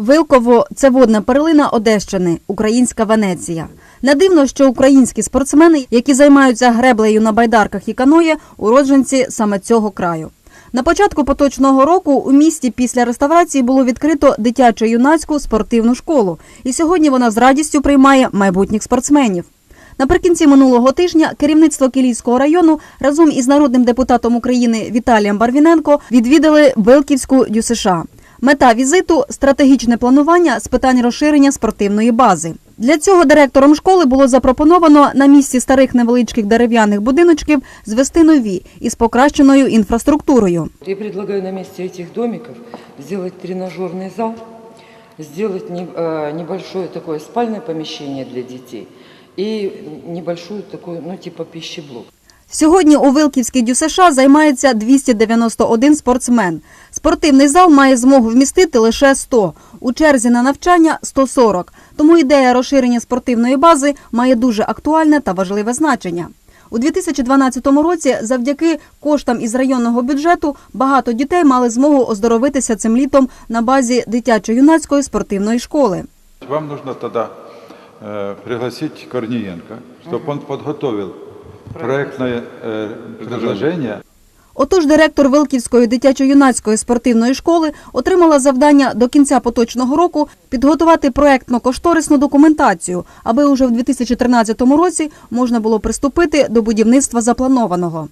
Вилково це водна перлина Одещини, українська Венеція. Не дивно, що українські спортсмени, які займаються греблею на байдарках і каноє, уродженці саме цього краю. На початку поточного року у місті після реставрації було відкрито дитячо-юнацьку спортивну школу, і сьогодні вона з радістю приймає майбутніх спортсменів. Наприкінці минулого тижня керівництво Кілійського району разом із народним депутатом України Віталієм Барвіненко відвідали Вилківську ДЮСШ. Мета візиту стратегічне планування з питань розширення спортивної бази. Для цього директором школи було запропоновано на місці старих невеличких дерев'яних будиночків звести нові із покращеною інфраструктурою. Я предлагаю на месте этих домиков сделать тренажерный зал, сделать не- э, небольшое такое спальное помещение для детей и небольшую такую, ну типа пищеблок. Сьогодні у Вилківській ДЮСШ займається 291 спортсмен. Спортивний зал має змогу вмістити лише 100. У черзі на навчання 140. Тому ідея розширення спортивної бази має дуже актуальне та важливе значення. У 2012 році завдяки коштам із районного бюджету багато дітей мали змогу оздоровитися цим літом на базі дитячо-юнацької спортивної школи. Вам нужно тогда э, пригласить Корниенко, чтобы он подготовил проектное э, предложение. Отож, директор Вилківської дитячо-юнацької спортивної школи отримала завдання до кінця поточного року підготувати проектно-кошторисну документацію, аби уже в 2013 році можна було приступити до будівництва запланованого.